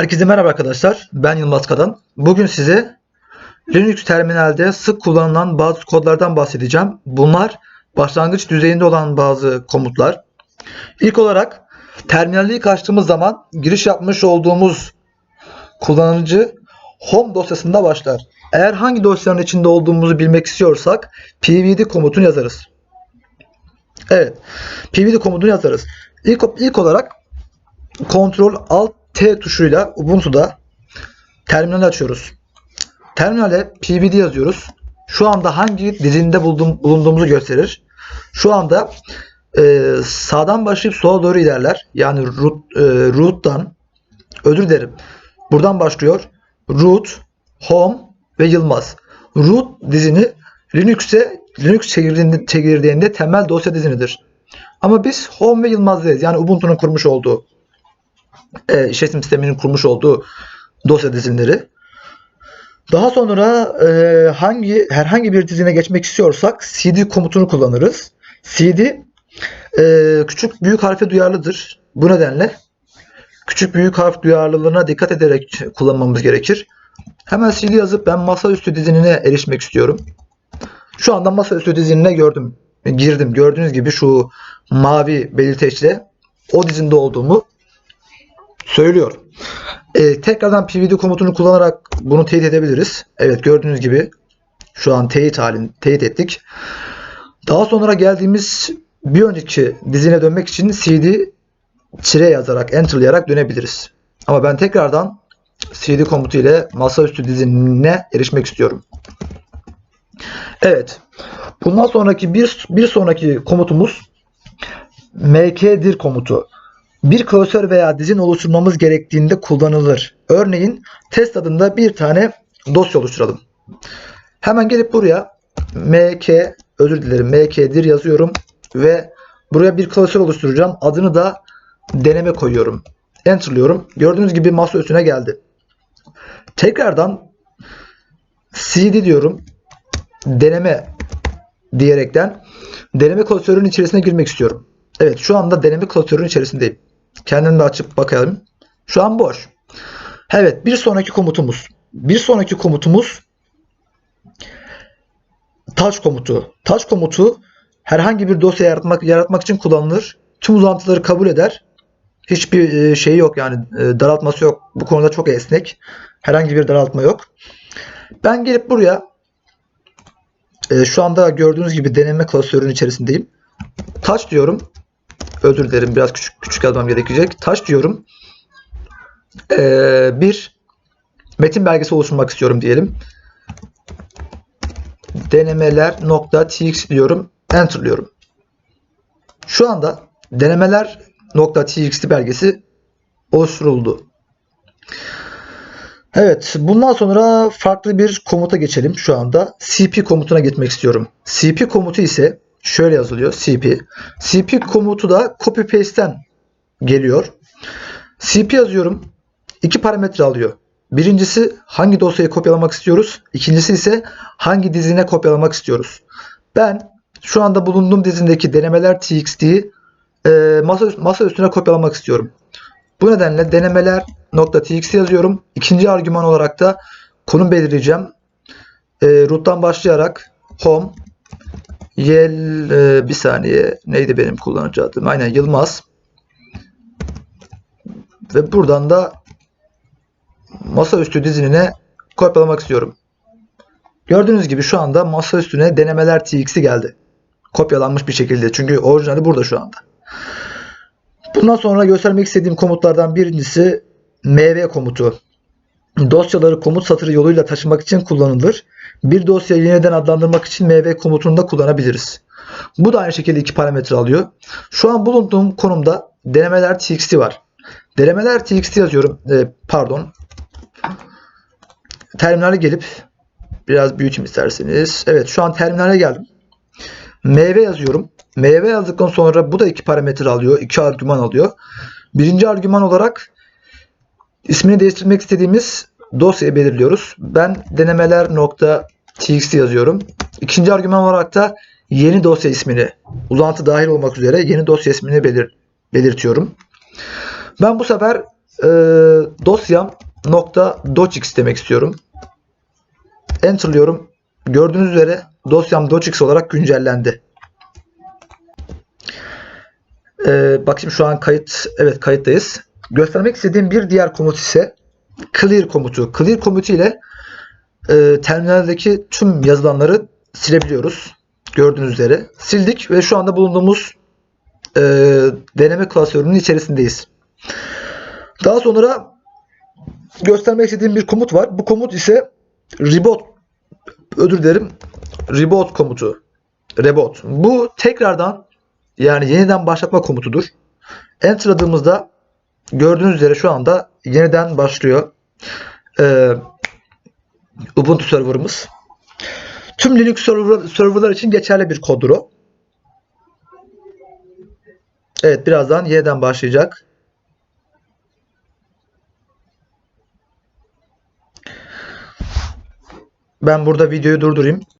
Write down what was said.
Herkese merhaba arkadaşlar. Ben Yılmaz Kadan. Bugün size Linux terminalde sık kullanılan bazı kodlardan bahsedeceğim. Bunlar başlangıç düzeyinde olan bazı komutlar. İlk olarak terminali ilk açtığımız zaman giriş yapmış olduğumuz kullanıcı home dosyasında başlar. Eğer hangi dosyanın içinde olduğumuzu bilmek istiyorsak pvd komutunu yazarız. Evet. pvd komutunu yazarız. İlk, ilk olarak Ctrl Alt T tuşuyla Ubuntu'da terminali açıyoruz. Terminale pvd yazıyoruz. Şu anda hangi bulduğum, bulunduğumuzu gösterir. Şu anda e, sağdan başlayıp sola doğru ilerler. Yani root, e, root'tan özür dilerim. Buradan başlıyor. Root, Home ve Yılmaz. Root dizini Linux'e Linux çekirdeğinde, çekirdeğinde temel dosya dizinidir. Ama biz Home ve Yılmaz'dayız. Yani Ubuntu'nun kurmuş olduğu e, işletim sisteminin kurmuş olduğu dosya dizinleri. Daha sonra e, hangi herhangi bir dizine geçmek istiyorsak cd komutunu kullanırız. cd e, küçük büyük harfe duyarlıdır. Bu nedenle küçük büyük harf duyarlılığına dikkat ederek kullanmamız gerekir. Hemen cd yazıp ben masaüstü dizinine erişmek istiyorum. Şu anda masaüstü dizinine gördüm. Girdim. Gördüğünüz gibi şu mavi belirteçle o dizinde olduğumu söylüyor. Ee, tekrardan pvd komutunu kullanarak bunu teyit edebiliriz. Evet gördüğünüz gibi şu an teyit halini teyit ettik. Daha sonra geldiğimiz bir önceki dizine dönmek için cd çire yazarak enterlayarak dönebiliriz. Ama ben tekrardan cd komutu ile masaüstü dizinine erişmek istiyorum. Evet. Bundan sonraki bir, bir sonraki komutumuz mkdir komutu bir klasör veya dizin oluşturmamız gerektiğinde kullanılır. Örneğin test adında bir tane dosya oluşturalım. Hemen gelip buraya mk özür dilerim mkdir yazıyorum ve buraya bir klasör oluşturacağım. Adını da deneme koyuyorum. Enter'lıyorum. Gördüğünüz gibi masa üstüne geldi. Tekrardan cd diyorum. Deneme diyerekten deneme klasörünün içerisine girmek istiyorum. Evet şu anda deneme klasörünün içerisindeyim. Kendimi de açıp bakalım. Şu an boş. Evet bir sonraki komutumuz. Bir sonraki komutumuz touch komutu. Touch komutu herhangi bir dosya yaratmak, yaratmak için kullanılır. Tüm uzantıları kabul eder. Hiçbir şey yok yani e, daraltması yok. Bu konuda çok esnek. Herhangi bir daraltma yok. Ben gelip buraya e, şu anda gördüğünüz gibi deneme klasörünün içerisindeyim. Touch diyorum. Özür dilerim biraz küçük küçük yazmam gerekecek. Taş diyorum. Ee, bir metin belgesi oluşturmak istiyorum diyelim. Denemeler nokta tx diyorum. Enter'lıyorum. Şu anda denemeler belgesi oluşturuldu. Evet, bundan sonra farklı bir komuta geçelim şu anda. cp komutuna geçmek istiyorum. cp komutu ise şöyle yazılıyor cp. cp komutu da copy paste'ten geliyor. cp yazıyorum. İki parametre alıyor. Birincisi hangi dosyayı kopyalamak istiyoruz. İkincisi ise hangi dizine kopyalamak istiyoruz. Ben şu anda bulunduğum dizindeki denemeler txt'yi e, masa, masa üstüne kopyalamak istiyorum. Bu nedenle denemeler .txt yazıyorum. İkinci argüman olarak da konum belirleyeceğim. E, root'tan başlayarak home Yel e, bir saniye neydi benim kullanıcı adım? Aynen Yılmaz. Ve buradan da masaüstü dizinine kopyalamak istiyorum. Gördüğünüz gibi şu anda masa üstüne denemeler tx'i geldi. Kopyalanmış bir şekilde. Çünkü orijinali burada şu anda. Bundan sonra göstermek istediğim komutlardan birincisi mv komutu. Dosyaları komut satırı yoluyla taşımak için kullanılır. Bir dosyayı yeniden adlandırmak için mv komutunu da kullanabiliriz. Bu da aynı şekilde iki parametre alıyor. Şu an bulunduğum konumda denemeler txt var. Denemeler txt yazıyorum. E, pardon. Terminale gelip biraz büyüteyim isterseniz. Evet şu an terminale geldim. mv yazıyorum. mv yazdıktan sonra bu da iki parametre alıyor. iki argüman alıyor. Birinci argüman olarak ismini değiştirmek istediğimiz dosyayı belirliyoruz. Ben denemeler nokta txt yazıyorum. İkinci argüman olarak da yeni dosya ismini uzantı dahil olmak üzere yeni dosya ismini belir belirtiyorum. Ben bu sefer e, dosyam .docx demek istiyorum. Enter'lıyorum. Gördüğünüz üzere dosyam docx olarak güncellendi. E, bakayım şu an kayıt evet kayıttayız. Göstermek istediğim bir diğer komut ise clear komutu. Clear komutu ile e, terminaldeki tüm yazılanları silebiliyoruz. Gördüğünüz üzere. Sildik ve şu anda bulunduğumuz e, deneme klasörünün içerisindeyiz. Daha sonra göstermek istediğim bir komut var. Bu komut ise reboot özür dilerim reboot komutu. Reboot. Bu tekrardan yani yeniden başlatma komutudur. Enter'ladığımızda gördüğünüz üzere şu anda yeniden başlıyor. Ee, Ubuntu serverımız. Tüm Linux server, serverlar için geçerli bir koddur o. Evet birazdan yeniden başlayacak. Ben burada videoyu durdurayım.